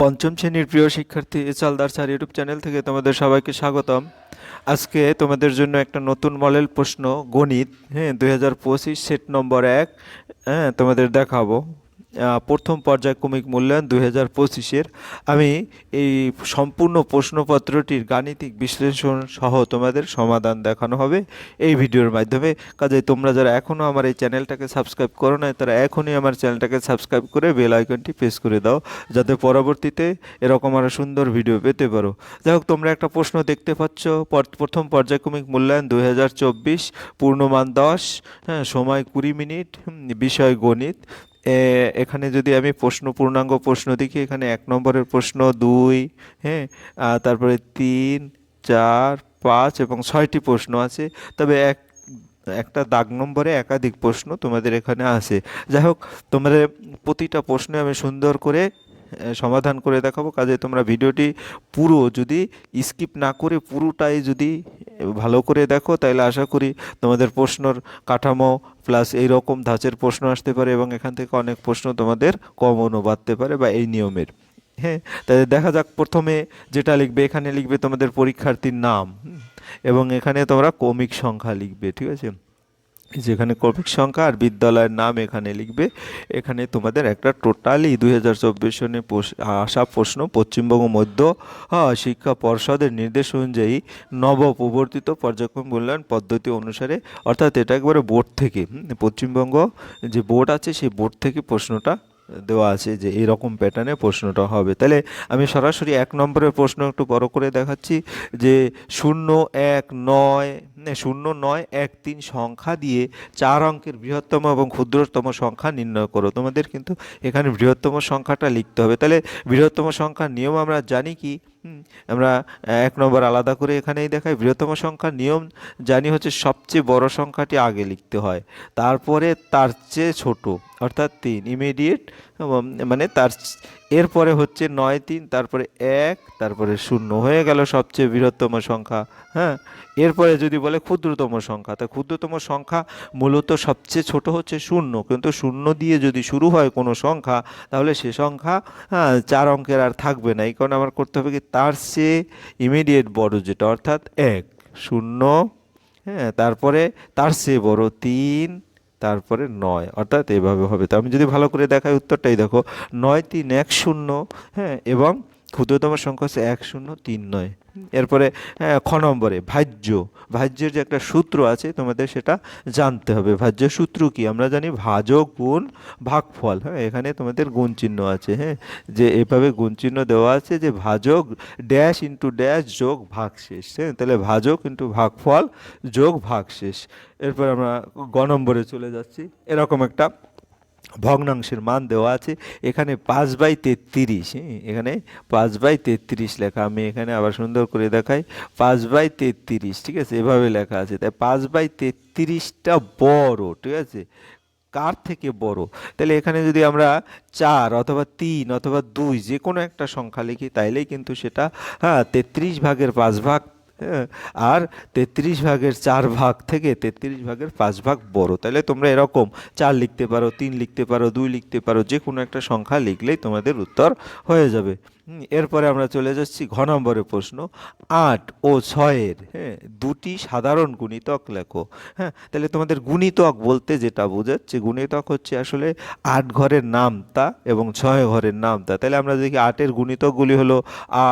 পঞ্চম শ্রেণির প্রিয় শিক্ষার্থী চালদার স্যার ইউটিউব চ্যানেল থেকে তোমাদের সবাইকে স্বাগতম। আজকে তোমাদের জন্য একটা নতুন মডেল প্রশ্ন গণিত হ্যাঁ দুই হাজার পঁচিশ সেট নম্বর এক হ্যাঁ তোমাদের দেখাবো। প্রথম পর্যায়ক্রমিক মূল্যায়ন দুই হাজার পঁচিশের। আমি এই সম্পূর্ণ প্রশ্নপত্রটির গাণিতিক বিশ্লেষণ সহ তোমাদের সমাধান দেখানো হবে এই ভিডিওর মাধ্যমে। কাজে তোমরা যারা এখনও আমার এই চ্যানেলটাকে সাবস্ক্রাইব করো না তারা এখনই আমার চ্যানেলটাকে সাবস্ক্রাইব করে বেল আইকনটি প্রেস করে দাও, যাতে পরবর্তীতে এরকম আরও সুন্দর ভিডিও পেতে পারো। যাই হোক, তোমরা একটা প্রশ্ন দেখতে পাচ্ছ। পর- প্রথম পর্যায়ক্রমিক মূল্যায়ন দুই হাজার চব্বিশ, পূর্ণমান দশ হ্যাঁ সময় কুড়ি মিনিট বিষয় গণিত। এখানে যদি আমি প্রশ্ন, পূর্ণাঙ্গ প্রশ্ন দেখি, এখানে এক নম্বরের প্রশ্ন, দুই হ্যাঁ তারপরে তিন, চার, পাঁচ এবং ছয়টি প্রশ্ন আছে। তবে এক, একটা দাগ নম্বরে একাধিক প্রশ্ন তোমাদের এখানে আছে। যাই হোক, তোমাদের প্রতিটা প্রশ্নে আমি সুন্দর করে সমাধান করে দেখাবো। কাজে তোমরা ভিডিওটি পুরো যদি স্কিপ না করে পুরোটাই যদি ভালো করে দেখো, তাহলে আশা করি তোমাদের প্রশ্নর কাঠামো প্লাস এই রকম ধাঁচের প্রশ্ন আসতে পারে এবং এখান থেকে অনেক প্রশ্ন তোমাদের কমনও বাড়তে পারে বা এই নিয়মের। হ্যাঁ তাহলে দেখা যাক প্রথমে যেটা লিখবে, এখানে লিখবে তোমাদের পরীক্ষার্থীর নাম এবং এখানে তোমরা কমিক সংখ্যা লিখবে, ঠিক আছে? যেখানে কমিক সংখ্যা আর বিদ্যালয়ের নাম এখানে লিখবে, এখানে তোমাদের একটা টোটালি দুই হাজার চব্বিশ সনে আসা প্রশ্ন, পশ্চিমবঙ্গ মধ্য শিক্ষা পর্ষদের নির্দেশ অনুযায়ী নবপ্রবর্তিত পর্যায়ক্রম মূল্যায়ন পদ্ধতি অনুসারে, অর্থাৎ এটা একবারে বোর্ড থেকে পশ্চিমবঙ্গ যে বোর্ড আছে সেই বোর্ড থেকে প্রশ্নটা দেওয়া আছে যে এরকম প্যাটার্নে প্রশ্নটা হবে। তাহলে আমি সরাসরি এক নম্বরের প্রশ্ন একটু বড় করে দেখাচ্ছি যে শূন্য এক নয় শূন্য নয় এক তিন সংখ্যা দিয়ে চার অঙ্কের বৃহত্তম এবং ক্ষুদ্রতম সংখ্যা নির্ণয় করো। তোমাদের কিন্তু এখানে বৃহত্তম সংখ্যাটা লিখতে হবে। তাহলে বৃহত্তম সংখ্যার নিয়ম আমরা জানি কি? আমরা এক নম্বর আলাদা করে এখানেই দেখাই। বৃহত্তম সংখ্যার নিয়ম জানি হচ্ছে সবচেয়ে বড় সংখ্যাটি আগে লিখতে হয়। তারপরে তার চেয়ে ছোট। অর্থাৎ তিন ইমিডিয়েট মানে তার এরপরে হচ্ছে নয়, তিন, তারপরে এক, তারপরে শূন্য হয়ে গেল সবচেয়ে বৃহত্তম সংখ্যা হ্যাঁ? এরপরে যদি বলে ক্ষুদ্রতম সংখ্যা, তা ক্ষুদ্রতম সংখ্যা মূলত সবচেয়ে ছোট হচ্ছে শূন্য, কিন্তু শূন্য দিয়ে যদি শুরু হয় কোনো সংখ্যা, তাহলে সে সংখ্যা হ্যাঁ চার অঙ্কের আর থাকবে না, এই কারণে আমার করতে হবে কি তার চেয়ে ইমিডিয়েট বড় যেটা, অর্থাৎ এক, শূন্য হ্যাঁ তারপরে তার চেয়ে বড় তিন তারপরে নয়। অর্থাৎ এভাবে হবে। তো আমি যদি ভালো করে দেখাই উত্তরটাই দেখো। নয় তিন এক শূন্য হ্যাঁ এবং ক্ষুদ্রতম সংখ্যা হচ্ছে এক শূন্য তিন নয়। এরপরে খ নম্বরে, ভাজ্য। ভাজ্যের যে একটা সূত্র আছে, তোমাদের সেটা জানতে হবে। ভাজ্য সূত্র কি? আমরা জানি ভাজক, গুণ, ভাগফল। হ্যাঁ এখানে তোমাদের গুণ চিহ্ন আছে হ্যাঁ? যে এভাবে গুণ চিহ্ন দেওয়া আছে যে ভাজক ড্যাশ ইন্টু ড্যাশ যোগ ভাগশেষ হ্যাঁ? তাহলে ভাজক ইন্টু ভাগফল যোগ ভাগশেষ। এরপর আমরা গ নম্বরে চলে যাচ্ছি। এরকম একটা ভগ্নাংশের মান দেওয়া আছে। এখানে পাঁচ বাই তেত্রিশ হ্যাঁ, এখানে পাঁচ বাই তেত্রিশ লেখা। আমি এখানে আবার সুন্দর করে দেখাই। পাঁচ বাই তেত্রিশ ঠিক আছে এভাবে লেখা আছে। তাই পাঁচ বাই তেত্রিশটা বড় ঠিক আছে? কার থেকে বড়? তাহলে এখানে যদি আমরা চার অথবা তিন অথবা দুই যে কোনো একটা সংখ্যা লিখি তাইলেই কিন্তু সেটা হ্যাঁ তেত্রিশ ভাগের পাঁচ ভাগ আর তেত্রিশ ভাগের চার ভাগ থেকে তেত্রিশ ভাগের পাঁচ ভাগ বড়। তাহলে তোমরা এরকম চার লিখতে পারো, তিন লিখতে পারো, দুই লিখতে পারো যে কোনো একটা সংখ্যা লিখলেই তোমাদের উত্তর হয়ে যাবে। এরপরে আমরা চলে যাচ্ছি ঘ নম্বরের প্রশ্ন। আট ও ছয়ের হ্যাঁ দুটি সাধারণ গুণিতক লেখো। হ্যাঁ তাহলে তোমাদের গুণিতক বলতে যেটা বোঝাচ্ছে, গুণিতক হচ্ছে আসলে আট ঘরের নামতা এবং ছয় ঘরের নামতা। তাহলে আমরা দেখি আটের গুণিতকগুলি হলো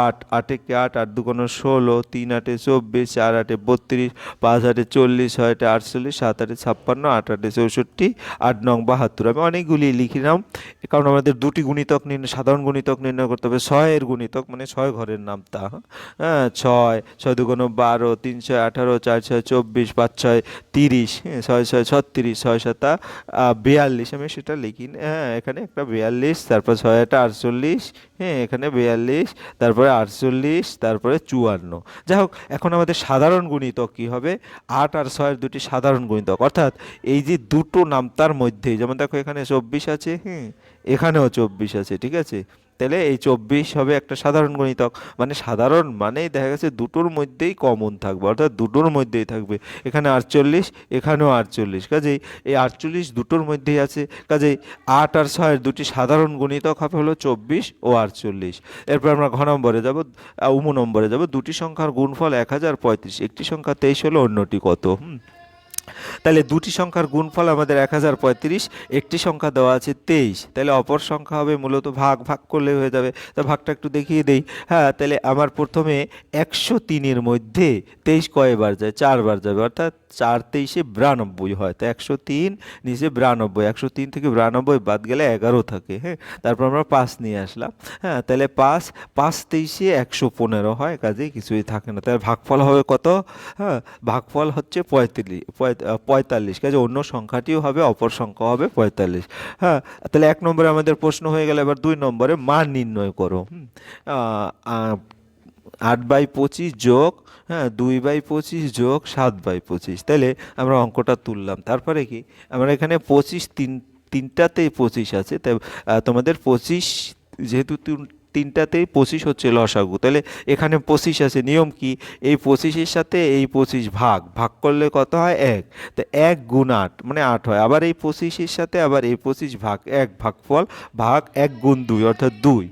আট, আটে কে আট আট দুগুণ ষোলো, তিন আটে চব্বিশ, চার আটে বত্রিশ, পাঁচ আটে চল্লিশ, ছয় আটে আটচল্লিশ, সাত আটে ছাপ্পান্ন, আট আটে চৌষট্টি, আট নং বাহাত্তর। আমি অনেকগুলি লিখিলাম কারণ আমাদের দুটি গুণিতক নির্ণয়, সাধারণ গুণিতক নির্ণয় করতে হবে। ছয়ের গুণিতক মানে ছয় ঘরের নাম তা হ্যাঁ? ছয় ছয় দুগুণ বারো, তিন ছয় আঠারো, চার ছয় চব্বিশ, পাঁচ ছয় তিরিশ হ্যাঁ ছয় ছয় ছত্রিশ, ছয় সাতা বিয়াল্লিশ। আমি সেটা লিখি হ্যাঁ এখানে একটা বিয়াল্লিশ, তারপর ছয় আটা আটচল্লিশ হ্যাঁ এখানে বিয়াল্লিশ, তারপরে আটচল্লিশ, তারপরে চুয়ান্ন। যাই হোক, এখন আমাদের সাধারণ গুণিতক কী হবে? আট আর ছয়ের দুটি সাধারণ গুণিতক। অর্থাৎ এই যে দুটো নামতার মধ্যে যেমন দেখো এখানে চব্বিশ আছে হ্যাঁ এখানেও চব্বিশ আছে, ঠিক আছে? তাহলে এই চব্বিশ হবে একটা সাধারণ গণিতক। মানে সাধারণ মানেই দেখা গেছে দুটোর মধ্যেই কমন থাকবে, অর্থাৎ দুটোর মধ্যেই থাকবে। এখানে আটচল্লিশ, এখানেও আটচল্লিশ। কাজেই এই আটচল্লিশ দুটোর মধ্যেই আছে। কাজেই আট আর ছয়ের দুটি সাধারণ গণিতক হবে হলো চব্বিশ ও আটচল্লিশ। এরপর আমরা ঘ নম্বরে যাব উমু, নম্বরে যাব। দুটি সংখ্যার গুণফল এক হাজার পঁয়ত্রিশ। একটি সংখ্যা তেইশ হলো অন্যটি কত? হুম তাহলে দুটি সংখ্যার গুণফল আমাদের এক হাজার পঁয়ত্রিশ, একটি সংখ্যা দেওয়া আছে তেইশ। তাহলে অপর সংখ্যা হবে মূলত ভাগ ভাগ করলে হয়ে যাবে। তা ভাগটা একটু দেখিয়ে দেই। হ্যাঁ তাহলে আমার প্রথমে একশো তিনের মধ্যে তেইশ কয়বার যায়? চারবার যাবে। অর্থাৎ চার তেইশে বিরানব্বই হয়। তো একশো তিন নিচে বিরানব্বই। একশো তিন থেকে বিরানব্বই বাদ গেলে এগারো থাকে। হ্যাঁ তারপর আমরা পাঁচ নিয়ে আসলাম। হ্যাঁ তাহলে পাঁচ পাঁচ তেইশে একশো পনেরো হয়। কাজে কিছুই থাকে না। তাহলে ভাগফল হবে কত? হ্যাঁ ভাগফল হচ্ছে পঁয়তাল্লিশ পঁয়তাল্লিশ। কাজে অন্য সংখ্যাটিও হবে, অপর সংখ্যা হবে পঁয়তাল্লিশ। হ্যাঁ? তাহলে এক নম্বরে আমাদের প্রশ্ন হয়ে গেল, এবার দুই নম্বরে মান নির্ণয় করো। আট বাই পঁচিশ যোগ হ্যাঁ দুই বাই পঁচিশ যোগ, সাত বাই পঁচিশ। তাহলে আমরা অঙ্কটা তুললাম। তারপরে কি? আমরা এখানে পঁচিশ তিন, তিনটাতেই পঁচিশ আছে। তাই তোমাদের পঁচিশ, যেহেতু তিনটাতেই পঁচিশ হচ্ছে লসাগু। তাহলে এখানে পঁচিশ আছে, নিয়ম কি? এই পঁচিশের সাথে এই পঁচিশ ভাগ ভাগ করলে কত হয়? এক। তো এক গুণ আট মানে আট হয়। আবার এই পঁচিশের সাথে আবার এই পঁচিশ ভাগ, এক ভাগফল, ভাগ এক গুণ দুই, অর্থাৎ দুই।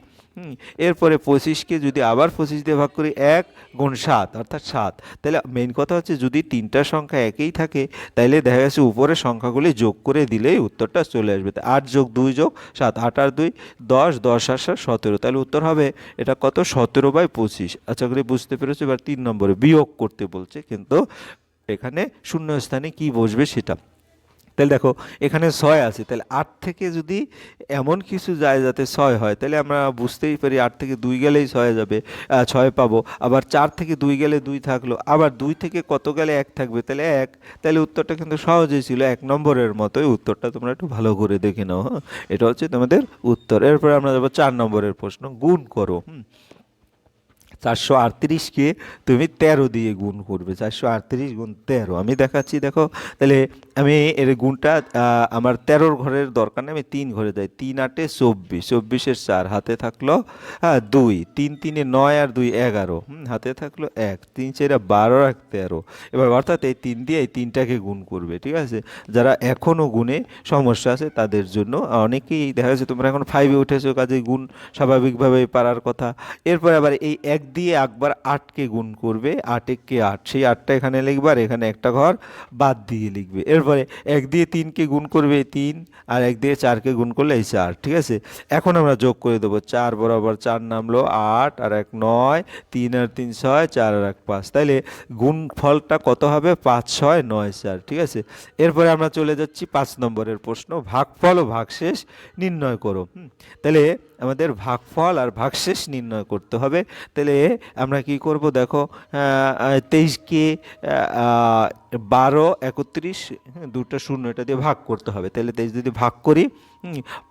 এরপরে পঁচিশকে যদি আবার পঁচিশ দিয়ে ভাগ করি, এক গুণ সাত, অর্থাৎ সাত। তাহলে মেইন কথা হচ্ছে যদি তিনটা সংখ্যা একই থাকে তাহলে দেখা গেছে উপরে সংখ্যাগুলি যোগ করে দিলেই উত্তরটা চলে আসবে। আট যোগ দুই যোগ সাত, আট আর দুই, দশ দশ আর সাত, সতেরো। তাহলে উত্তর হবে এটা কত? সতেরো বাই পঁচিশ। আচ্ছা করে বুঝতে পেরেছ? এবার তিন নম্বরে বিয়োগ করতে বলছে, কিন্তু এখানে শূন্য স্থানে কি বসবে সেটা। তাহলে দেখো, এখানে ছয় আছে, তাহলে আট থেকে যদি এমন কিছু যায় যাতে ছয় হয়, তাহলে আমরা বুঝতেই পারি আট থেকে দুই গেলেই ছয় যাবে ছয় পাবো। আবার চার থেকে দুই গেলে দুই থাকল, আবার দুই থেকে কত গেলে এক থাকবে, তাহলে এক। তাহলে উত্তরটা কিন্তু সহজেই ছিল এক নম্বরের মতোই, উত্তরটা তোমরা একটু ভালো করে দেখে নাও হ্যাঁ? এটা হচ্ছে তোমাদের উত্তর। এরপরে আমরা যাব চার নম্বরের প্রশ্ন, গুণ করো, হুম? চারশো আটত্রিশকে তুমি তেরো দিয়ে গুণ করবে, চারশো আটত্রিশ গুণ তেরো। আমি দেখাচ্ছি, দেখো, তাহলে আমি এর গুণটা আমার তেরোর ঘরের দরকার নেই, আমি তিন ঘরে যাই তিন আটে চব্বিশ, চব্বিশের চার, হাতে থাকল হ্যাঁ দুই। তিন তিনে নয় আর দুই এগারো হাতে থাকল এক। তিন চারে বারো এক তেরো। এবার অর্থাৎ এই তিন দিয়ে এই তিনটাকে গুণ করবে, ঠিক আছে? যারা এখনও গুণে সমস্যা আছে, তাদের জন্য অনেকেই দেখা যাচ্ছে, তোমরা এখন ফাইভে উঠেছো কাজে গুণ স্বাভাবিকভাবে পারার কথা। এরপরে আবার এই এক দিয়ে একবার আটকে গুণ করবে, আট আট। সেই আটটা এখানে লিখবে আর এখানে একটা ঘর বাদ দিয়ে লিখবে। এরপরে এক দিয়ে তিনকে গুণ করবে, তিন, আর এক দিয়ে চারকে গুণ করলে এই চার, ঠিক আছে? এখন আমরা যোগ করে দেবো। চার বরাবর চার নামলো আট, আর এক নয়, তিন আর তিন ছয়, চার আর এক পাঁচ। তাইলে গুণ ফলটা কত হবে? পাঁচ, ছয়, নয়, চার, ঠিক আছে? এরপরে আমরা চলে যাচ্ছি পাঁচ নম্বরের প্রশ্ন। ভাগফল ও ভাগশেষ নির্ণয় করো। তাহলে আমাদের ভাগফল আর ভাগশেষ নির্ণয় করতে হবে। তাহলে আমরা কি করব? দেখো তেইশকে বারো একত্রিশ হ্যাঁ, দুটো শূন্য এটা দিয়ে ভাগ করতে হবে। তাহলে তেইশ যদি ভাগ করি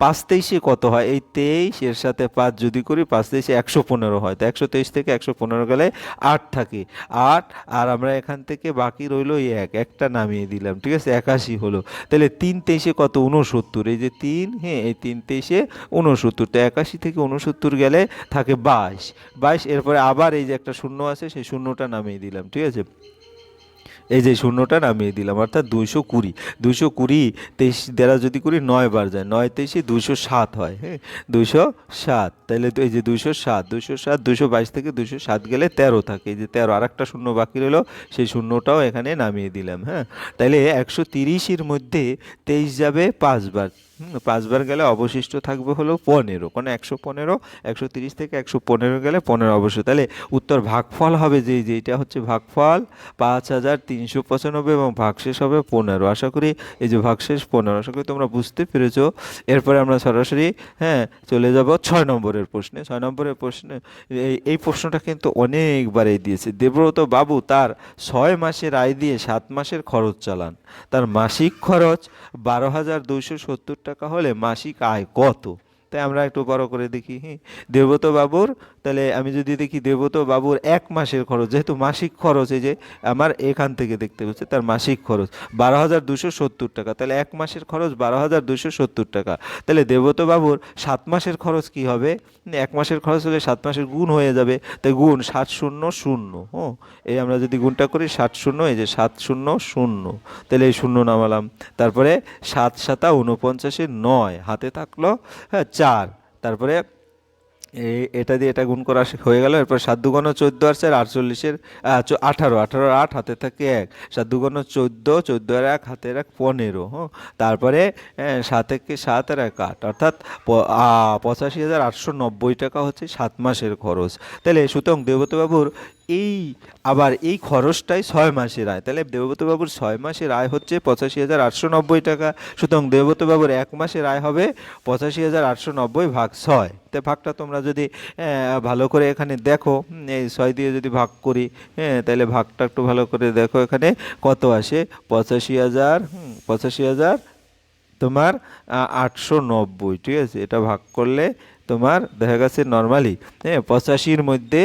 পাঁচ তেইশে কত হয়? এই তেইশ, এর সাথে পাঁচ যদি করি, পাঁচ তেইশে একশো পনেরো হয়। তো একশো তেইশ থেকে একশো পনেরো গেলে আট থাকে। আট, আর আমরা এখান থেকে বাকি রইল এক। একটা নামিয়ে দিলাম, ঠিক আছে? একাশি হলো। তাহলে তিন তেইশে কত? উনসত্তর এই যে তিন হ্যাঁ এই তিন তেইশে উনসত্তর তো একাশি থেকে উনসত্তর গেলে থাকে বাইশ। বাইশ, এরপরে আবার এই যে একটা শূন্য আছে, সেই শূন্যটা নামিয়ে দিলাম, ঠিক আছে? এই যে শূন্যটা নামিয়ে দিলাম, অর্থাৎ দুইশো কুড়ি। দুশো কুড়ি, তেইশ দ্বারা যদি করি নয় বার যায়। নয় তেইশে দুশো সাত হয় হ্যাঁ? দুশো সাত। তাহলে এই যে দুশো সাত, দুইশো সাত দুশো বাইশ থেকে দুশো সাত গেলে তেরো থাকে। এই যে তেরো আর একটা শূন্য বাকি রইল, সেই শূন্যটাও এখানে নামিয়ে দিলাম হ্যাঁ? তাহলে একশো তিরিশের মধ্যে তেইশ যাবে পাঁচবার। পাঁচবার গেলে অবশিষ্ট থাকবে হলো পনেরো। মানে একশো পনেরো, একশো তিরিশ থেকে একশো পনেরো গেলে পনেরো অবশ্য তাহলে উত্তর ভাগফল হবে যে যেটা হচ্ছে ভাগফল, পাঁচ হাজার তিনশো পঁচানব্বই এবং ভাগশেষ হবে পনেরো। আশা করি এই যে ভাগশেষ পনেরো, আশা করি তোমরা বুঝতে পেরেছ। এরপরে আমরা সরাসরি হ্যাঁ চলে যাব ছয় নম্বরের প্রশ্নে। ছয় নম্বরের প্রশ্নে, এই এই প্রশ্নটা কিন্তু অনেকবারই দিয়েছে। দেবব্রত বাবু তার ছয় মাসের আয় দিয়ে সাত মাসের খরচ চালান। তার মাসিক খরচ বারো হাজার দুইশো সত্তর টাকা। হলে মাসিক আয় কত? তাই আমরা একটু বড় করে দেখি হ্যাঁ দেবত বাবুর, তাহলে আমি যদি দেখি দেবত বাবুর এক মাসের খরচ, যেহেতু মাসিক খরচ, এই যে আমার এখান থেকে দেখতে পাচ্ছি তার মাসিক খরচ বারো হাজার দুশো সত্তর টাকা, তাহলে এক মাসের খরচ বারো হাজার দুশো সত্তর টাকা। তাহলে দেবত বাবুর সাত মাসের খরচ কি হবে? এক মাসের খরচ হলে সাত মাসের গুণ হয়ে যাবে তাই গুণ সাত শূন্য শূন্য ও এই আমরা যদি গুণটা করি সাত শূন্য, এই যে সাত শূন্য শূন্য, তাহলে এই শূন্য নামালাম। তারপরে সাত সাতা উনপঞ্চাশে নয়, হাতে থাকল হ্যাঁ চার। তারপরে এটা দিয়ে এটা গুণ করা হয়ে গেল। এরপর সাত চোদ্দ আর চার আটচল্লিশের আঠারো। আঠারো আট হাতে থাকে এক। সাত চোদ্দ চোদ্দ আর এক, হাতের এক পনেরো হ্যাঁ তারপরে সাত একে সাত আর এক আট। অর্থাৎ পঁচাশি হাজার আটশো নব্বই টাকা হচ্ছে সাত মাসের খরচ। তাহলে সুতরাং দেবতবাবুর এই, আবার এই খরচটাই ছয় মাসের আয়। তাহলে দেবব্রতবাবুর ছয় মাসের আয় হচ্ছে পঁচাশি হাজার আটশো নব্বই টাকা। সুতরাং দেবব্রতবাবুর এক মাসের আয় হবে পঁচাশি হাজার আটশো নব্বই ভাগ ছয়। তো ভাগটা তোমরা যদি ভালো করে এখানে দেখো এই ছয় দিয়ে যদি ভাগ করি হ্যাঁ তাহলে ভাগটা একটু ভালো করে দেখো এখানে কত আসে? পঁচাশি হাজার পঁচাশি হাজার তোমার আটশো নব্বই, ঠিক আছে? এটা ভাগ করলে তোমার দেখা গেছে নর্মালি হ্যাঁ পঁচাশির মধ্যে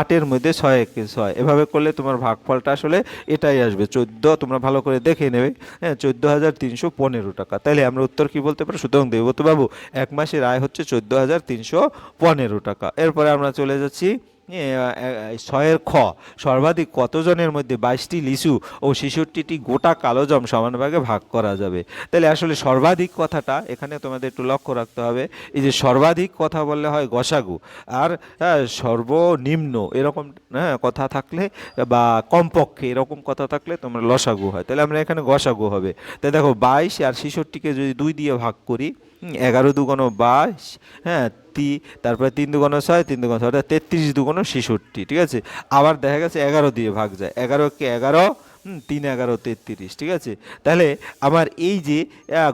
আটের মধ্যে ছয় এক ছয়। এভাবে করলে তোমার ভাগফলটা আসলে এটাই আসবে। চোদ্দ তোমরা ভালো করে দেখে নেবে হ্যাঁ চোদ্দ হাজার তিনশো পনেরো টাকা। তাহলে আমরা উত্তর কি বলতে পারি? সুতরাং দেবতবাবু এক মাসের আয় হচ্ছে চোদ্দ হাজার তিনশো পনেরো টাকা। এরপরে আমরা চলে যাচ্ছি ছয়ের খ সর্বাধিক কতজনের মধ্যে বাইশটি লিচু ও ছেষট্টিটি গোটা কালোজম সমান ভাগে করা যাবে? তাহলে আসলে সর্বাধিক কথাটা এখানে তোমাদের একটু লক্ষ্য রাখতে হবে। এই যে সর্বাধিক কথা বললে হয় গসাগু আর হ্যাঁ, সর্বনিম্ন এরকম হ্যাঁ কথা থাকলে বা কমপক্ষে এরকম কথা থাকলে তোমরা লসাগু হয়। তাহলে আমরা এখানে গসাগু হবে। তাই দেখো বাইশ আর ছেষট্টিকে যদি দুই দিয়ে ভাগ করি এগারো দুগুণ বাইশ হ্যাঁ তি, তারপরে তিন দুগুণ ছয়, তিন দুগুণ ছয়, অর্থাৎ তেত্রিশ দুগুণ ছেষট্টি, ঠিক আছে? আবার দেখা গেছে এগারো দিয়ে ভাগ যায়, এগারো এগারোকে এগারো তিন এগারো তেত্রিশ, ঠিক আছে? তাহলে আমার এই যে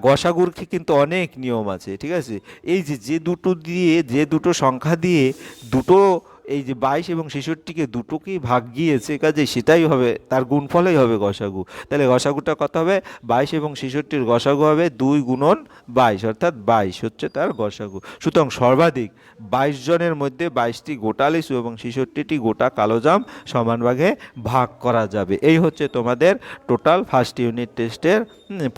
গসাগুর কিন্তু অনেক নিয়ম আছে, ঠিক আছে? এই যে যে দুটো দিয়ে, যে দুটো সংখ্যা দিয়ে দুটো এই যে বাইশ এবং ছেষট্টিকে দুটোকেই ভাগ গিয়েছে কাজে সেটাই হবে, তার গুণফলেই হবে গসাগু তাহলে গসাগুটা কত হবে? বাইশ এবং ছেষট্টির গসাগু হবে দুই গুণন বাইশ, অর্থাৎ বাইশ হচ্ছে তার গসাগু সুতরাং সর্বাধিক বাইশ জনের মধ্যে বাইশটি গোটা লিচু এবং ছেষট্টিটি গোটা কালোজাম সমান ভাগে করা যাবে। এই হচ্ছে তোমাদের টোটাল ফার্স্ট ইউনিট টেস্টের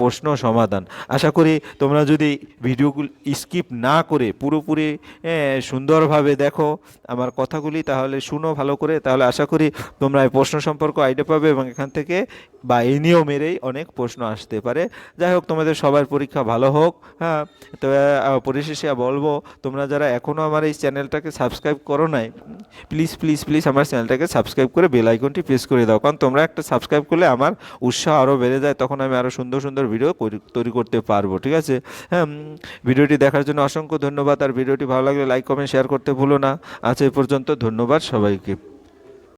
প্রশ্ন সমাধান। আশা করি তোমরা যদি ভিডিওগুলো স্কিপ না করে পুরোপুরি সুন্দরভাবে দেখো, আমার কথাগুলি তাহলে শুনো ভালো করে। তাহলে আশা করি তোমরা এই প্রশ্ন সম্পর্ক আইডিয়া পাবে এবং এখান থেকে বা এই নিয়মেরই অনেক প্রশ্ন আসতে পারে। যাই হোক, তোমাদের সবার পরীক্ষা ভালো হোক হ্যাঁ? তো পরিশেষে বলব, তোমরা যারা এখনও আমার এই চ্যানেলটাকে সাবস্ক্রাইব করো নাই প্লিজ প্লিজ প্লিজ আমার চ্যানেলটাকে সাবস্ক্রাইব করে বেল আইকনটি প্রেস করে দাও। কারণ তোমরা একটা সাবস্ক্রাইব করলে আমার উৎসাহ আরও বেড়ে যায়, তখন আমি আরও সুন্দর সুন্দর ভিডিও তৈরি করতে পারব, ঠিক আছে? হ্যাঁ ভিডিওটি দেখার জন্য অসংখ্য ধন্যবাদ। আর ভিডিওটি ভালো লাগলে লাইক কমেন্ট শেয়ার করতে ভুলো না। আজ এই পর্যন্ত ধন্যবাদ সবাইকে।